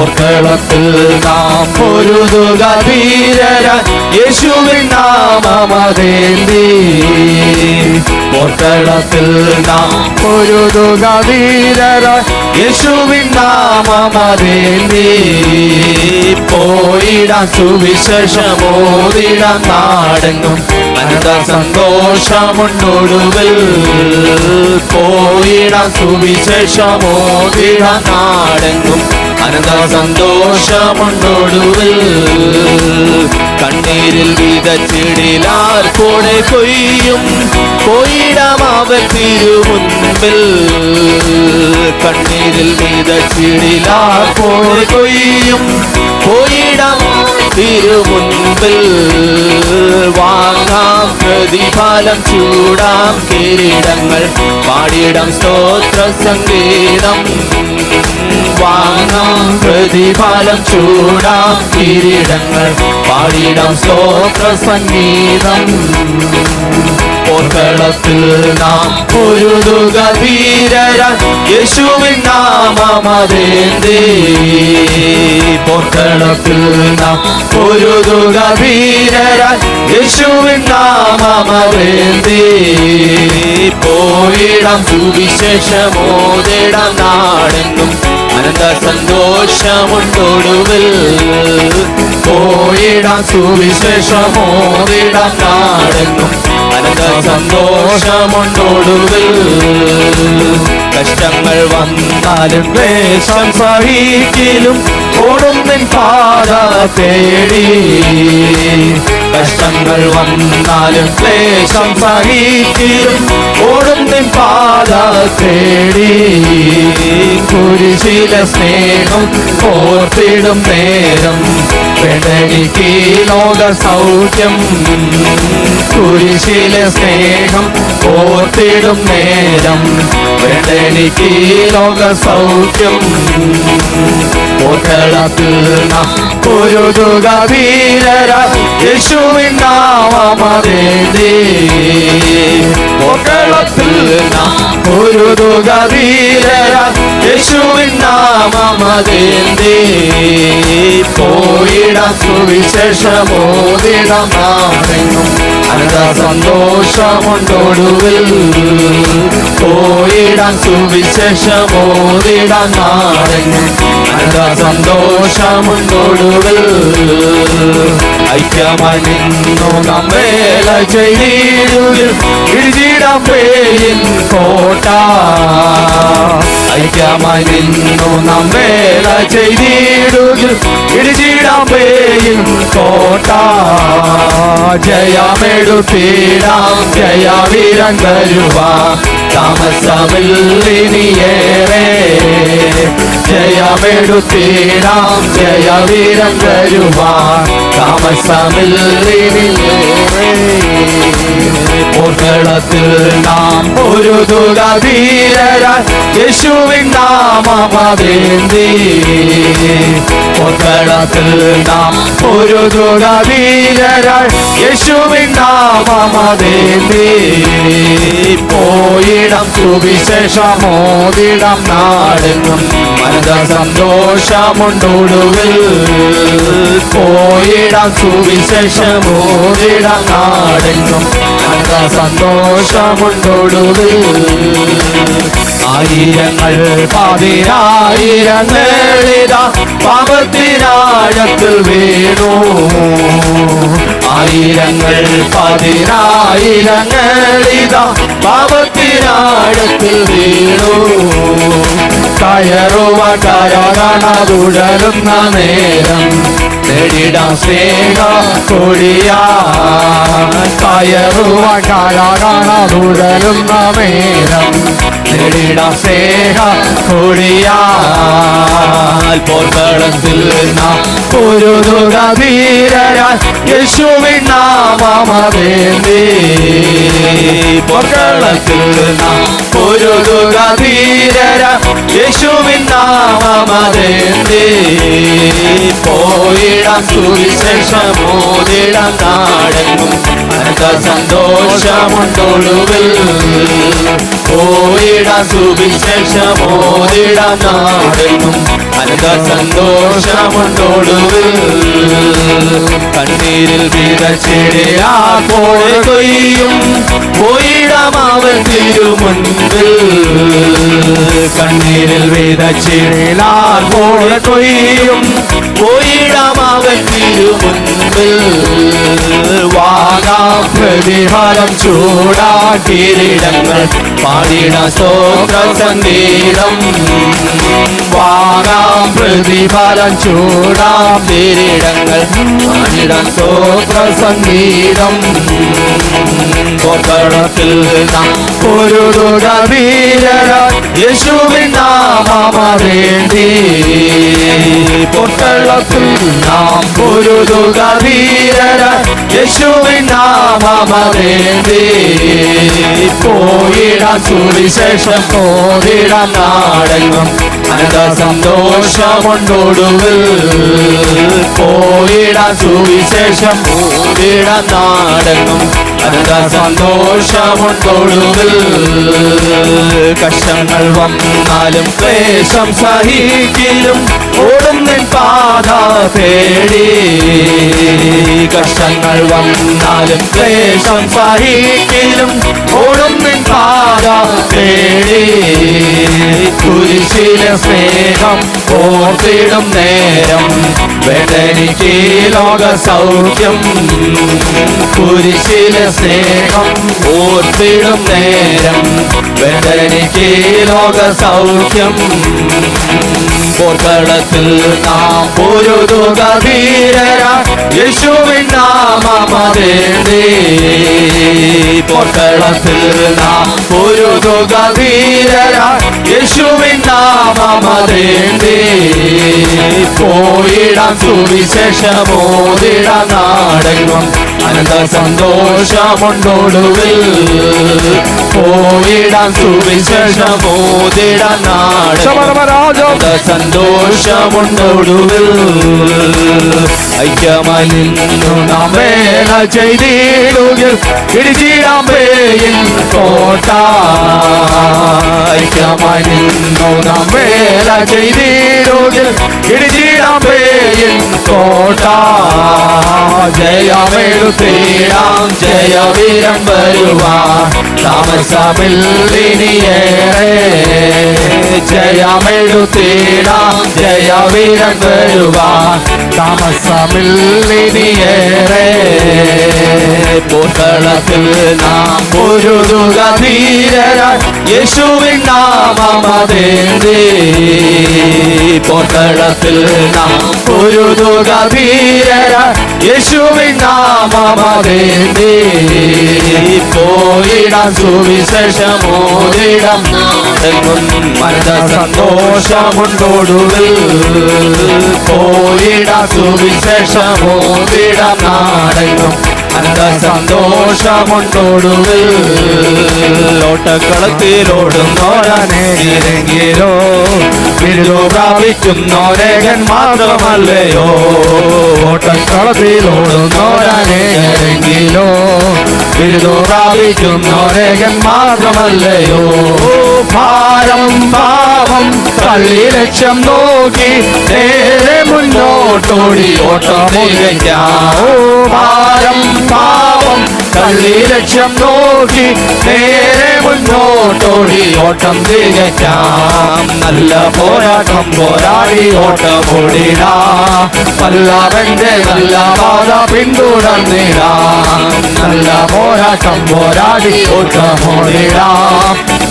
പോർക്കളത്തിൽ നാം പൊരുതുക ധീരര യേശുവിൻ നാമമതേന്തി പോർക്കളത്തിൽ നാം പൊരുതുക ധീരര യേശുവിൻ നാമമതേന്തി പോയിടാം സുവിശേഷമോതിടാം നാടെങ്ങും അനന്ത സന്തോഷമുണ്ടൊടുവിൽ പോയിടാം സുവിശേഷമോതിടാം നാടെങ്ങും അനന്ത സന്തോഷമുണ്ടൊടുവിൽ. കണ്ണീരിൽ വിതച്ചിടിലാൽ കൂടെ കൊയ്യും. പോയിടാം അവർ തിരുമുൻപിൽ കണ്ണീരിൽ വിതച്ചിടിലാൽ കൂടെ കൊയ്യും. പോയിടാം തിരുമുൻപിൽ വാങ്ങാം പ്രതിഫലം ചൂടാം കിരീടങ്ങൾ. പാടിയിടം സ്തോത്ര സംഗീതം. വാങ്ങാം പ്രതിഫലം ചൂടാം കിരീടങ്ങൾ പാടിടം സ്തോത്ര സംഗീതം. പോർക്കളത്തിൽ നാം പൊരുതുക വീരര യേശുവിൻ നാമമതേന്തി പോർക്കളത്തിൽ നാം പൊരുതുക വീരര യേശുവിൻ നാമമതേന്തി പോയിടം സുവിശേഷമോതിടം നാടെങ്ങും. അനന്ത സന്തോഷമുണ്ടൊടുവിൽ. പോയിടാം സുവിശേഷമോതിടാം കാണുന്നു അനന്ത സന്തോഷമുണ്ടൊടുവിൽ. കഷ്ടങ്ങൾ വന്നാലും വേഷം സഹിക്കിലും. ഓടുന്നിൻ പാത തേടി. കഷ്ടങ്ങൾ വന്നാലും ക്ലേശം സഹിക്കിലും ഓടും പാത തേടി കുരിശില സ്നേഹം ഓർത്തിടും നേരം. പെടലിക്ക് ലോക സൗഖ്യം കുരിശിലെ സ്നേഹം ഓർത്തിടും നേരം. പെടനിക്ക് ലോക സൗഖ്യം. പോർക്കളത്തിൽ നാം പൊരുതുക വീരര യേശുവിൻ നാമമതേന്തി പോർക്കളത്തിൽ നാം പൊരുതുക വീരര യേശുവിൻ നാമമതേന്തി പോയിടാം സുവിശേഷമോതിടാം സന്തോഷമുണ്ടൊടുവിൽ അനന്ത സന്തോഷമുണ്ടൊടുവിൽ പോയിടാം സുവിശേഷമോതിടാം നാടെങ്ങും അനന്ത സന്തോഷമുണ്ടൊടുവിൽ ഐക്യമായി നിന്നു നമ്മേല ഇടിച്ചിടാം പേരിൻ കോട്ട. ഐക്യമായി നിന്നു നമ്മേല ചെയ്തിടുവിൽ. ഇടിച്ചിടാം പേരിൻ കോട്ട. ജയമെടുത്തിടാം ജയവീരൻ തരുവാ താമസമില്ലിനിയേറെ ജയമെടുത്തിടാം ജയവീരൻ തരുവാ താമസമില്ലിനിയേറെ പോർക്കളത്തിൽ നാം ഒരു തുക ധീരര യേശുവിൻ നാമമതേന്തി പോർക്കളത്തിൽ നാം ഒരു തുക ധീരര യേശുവിൻ പോയിടം സുവിശേഷമോതിടം നാടെങ്ങും മനത സന്തോഷമുണ്ടൊടുവിൽ പോയിടം സുവിശേഷമോതിടം നാടെങ്ങും മനത സന്തോഷമുണ്ടൊടുവിൽ? ആയിരങ്ങൾ പതിനായിരങ്ങളിത പാപത്തിനാഴത്തിൽ വീണു. ആയിരങ്ങൾ പതിനായിരങ്ങളിത പാപത്തിനാഴത്തിൽ വീണു. കയറുവ കരകണതുഴലുന്ന നേരം നേടിടാം സ്നേഹ കൊടിയാ കയറുവ കരകണതുഴലുന്ന നേരം നേടിടാം സ്നേഹ കൊടിയാൽ പോർക്കളത്തിൽ നാം ഒരു തുക ധീരരാൽ യേശുവിൻ നാമമതേന്തി പോർക്കളത്തിൽ നാം ഒരു തുക ധീരരാൽ യേശുവിൻ നാമമതേ പോയിട സുവിശേഷമോതിടം നാടെങ്ങും. അനന്ത സന്തോഷമുണ്ടൊടുവിൽ പോയിടം സുവിശേഷമോതിടം നാടെങ്ങും. അനന്ത സന്തോഷമുണ്ടൊടുവിൽ കണ്ണീരിൽ വിതച്ചിടയാ പോയ കൊയ്യും. പോയിടാം അവൻ തിരുമുൻപിൽ കണ്ണീരിൽ വിതച്ചിടലാ പോയ കൊയ്യും പോയിടാം അവൻ തിരുമുൻപിൽ വാങ്ങാം പ്രതിഫലം ചൂടാ കിരീടങ്ങൾ പാടിട സ്തോത്ര സംഗീതം വാങ്ങാം പ്രതിഫലം ചൂടാം കിരീടങ്ങൾ പാടിട സ്തോത്ര സംഗീതം നാം ഒരു തുക വീരരാൻ യേശുവിൻ നാമമേന്തി പൊട്ടളത്തിൽ നാം പൊരുതുക തുക വീരരാൻ യേശുവിൻ പോയിട പോയിടാം സുവിശേഷം പോയിടാം നാടെങ്ങും അനന്ത സന്തോഷമുണ്ടൊടുവിൽ. പോയിട സുവിശേഷം പോയിടാം നാടെങ്ങും അനന്ത സന്തോഷമുണ്ടൊടുവിൽ കഷ്ടങ്ങൾ വന്നാലും ക്ലേശം സഹിക്കിലും. ഓടുന്നിൻ നിൻ പാത തേടി. കഷ്ടങ്ങൾ വന്നാലും ക്ലേശം സഹിക്കിലും. ഓടുന്നിൻ നിൻ പാത തേടി. കുരിശിലെ സ്നേഹം ഓർത്തിടും നേരം. വേദനിക്ക് ലോക സൗഖ്യം. കുരിശിലെ സ്നേഹം ഓർത്തിടും നേരം. വേദനിക്ക് ലോക സൗഖ്യം. പോർക്കളത്തിൽ നാം ഒരു തുക വീരരാ യേശുവിൻ നാമമതേന്തി പോർക്കളത്തിൽ നാം ഒരു തുക വീരരാ യേശുവിൻ നാമമതേന്തി പോയിടാം സുവിശേഷമോതിടാം നാടെങ്ങും അനന്ത സന്തോഷമുണ്ടൊടുവിൽ. പോയിടാം സുവിശേഷമോതിടാം നാടെങ്ങും സന്തോഷമുണ്ടൊടുവിൽ. ഐക്യമായി നിന്നു നാം വേല ചെയ്തിടുകിൽ ഇടിച്ചിടാം പേയിൻ കോട്ട ഐക്യമായി നിന്നു നാം വേല ചെയ്തിടുകിൽ ഇടിച്ചിടാം പേയിൻ കോട്ട ജയമെഴുത്തിടാം ജയവീരം വരുവാൻ താമസമില്ലിനിയേറെ ജയമെഴുത്തിടാം ജയവീരം വരുവാൻ താമസമില്ലിനിയേറെ പൂക്കളത്തിൽ നാം ഒരു തുക ധീരരായി യേശുവിൻ നാമമതേന്തി പൂക്കളത്തിൽ നാം പൊരുതുക തുക ധീരരായി യേശുവിൻ നാമമതേന്തി പോയിടാം സുവിശേഷമോതിടാം. നാടെങ്ങും മനത സന്തോഷമുണ്ടോടുവിൽ പോയിടാം സുവിശേഷമോതിടാം നാടെങ്ങും അനന്ത സന്തോഷമുണ്ടോടുവിൽ? ഓട്ടക്കളത്തിലോടുന്നോരനേകിലോ ബിരുദോ പ്രാപിക്കുന്നോരേകൻ മാത്രമല്ലയോ? ഓട്ടക്കളത്തിലോടുന്നോരനേകിലോ ബിരുദോ പ്രാപിക്കുന്നോരേകൻ മാത്രമല്ലയോ ഭാരം പാപം പള്ളി ലക്ഷ്യം നോക്കി നേരെ മുന്നോട്ടോടി ഓട്ടമുകയ്ക്കാം ഭാരം പാപം ലക്ഷ്യം നോക്കി നേരെ മുന്നോട്ടോടി ഓട്ടം തികയ്ക്കാം നല്ല പോരാട്ടം പോരാടി ഓട്ടമോടിടാ. പല്ലവന്റെ നല്ല പാത പിന്തുടർന്നിടാ. നല്ല പോരാട്ടം പോരാടി ഓട്ടമോടിടാ.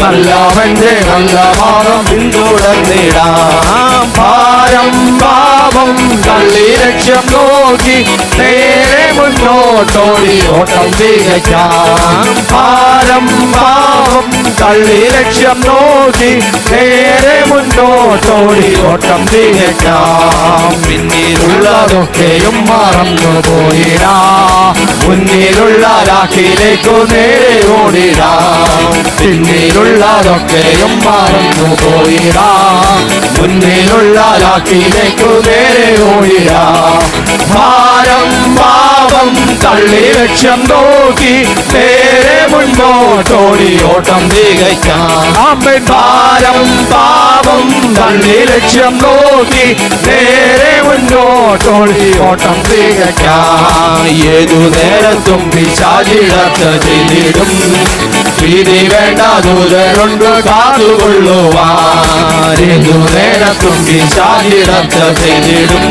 നല്ലവന്റെ നല്ല പാത പിന്തുടർന്നിടാം. ഭാരം പാപം തള്ളി ലക്ഷ്യം നോക്കി നേരെ മുന്നോട്ടോടി ഓട്ടം തികയ്ക്കാം. ഭാരം തള്ളി ലക്ഷ്യം നോക്കി നേരെ മുന്നോട്ടോടി ഓട്ടം തികയ്ക്കാം. പിന്നീടുള്ളതൊക്കെയും മറന്നു പോയിടാ മുന്നിലുള്ള രാഖിലേക്കു നേരെ ഓടിടാം. പിന്നിലുള്ളതൊക്കെയും മറന്നു പോയിടാ. മുന്നിലുള്ള രാഖിലേക്കു നേരെ ഓടിടാം. തള്ളി ലക്ഷ്യം നോക്കി നേരെ മുന്നോട്ടോടി ഓട്ടം തികയ്ക്കാം ഭാരം പാപം തള്ളി ലക്ഷ്യം നോക്കി നേരെ മുന്നോട്ടോളി ഓട്ടം തികയ്ക്കാം ഏതു നേരത്തും പിശാചിടത്ത ചെയ്തിടും പ്രീതി വേണ്ട ദൂതരുണ്ട് കാതുകൊള്ളുവാരേതു നേരത്തും പിശാചിടത്ത ചെയ്തിടും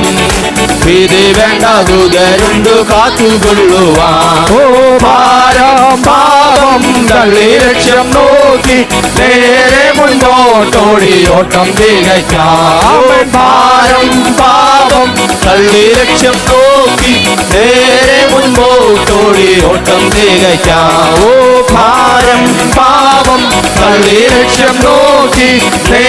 പ്രീതി വേണ്ട ദൂതരുണ്ട് കാത്തുകൊള്ളുവാൻ. ഓ ഭാരം പാപം തള്ളി ലക്ഷ്യം നോക്കി നേരെ മുന്നോട്ടോടി ഓട്ടം തികയ്ക്കാം ഭാരം പാപം തള്ളി ലക്ഷ്യം നോക്കി നേരെ മുൻപോട്ടോടിയോട്ടം ഓട്ടം തികയ്ക്കാം ഓ ഭാരം പാപം തള്ളി ലക്ഷ്യം നോക്കി നേരെ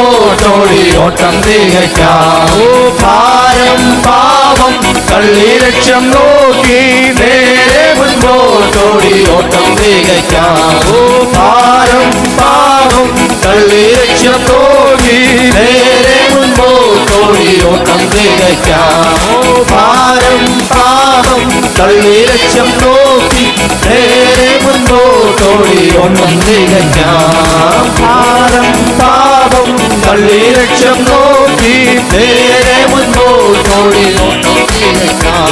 മുന്നോട്ടോടി ഓട്ടം തികയ്ക്കാം. ഓ ഭാരം പാപം തള്ളി ലക്ഷ്യം നോക്കി നേരെ മുൻപോട്ടോടി ഓട്ടം തികയ്ക്കാം. ഓ ഭാരം പാപം തള്ളി ലക്ഷ്യം നോക്കി നേരെ മുൻപോട്ടോടി ഓട്ടം തികയ്ക്കാം. ഓ ഭാരം പാപം തള്ളി ലക്ഷ്യം നോക്കി മുൻപോട്ടോടി ഓട്ടം തികയ്ക്കാം ഭാരം പാപം തള്ളി ലക്ഷം നോക്കി നേരെ മുൻപോട്ടോടി ഓട്ടം തികയ്ക്കാം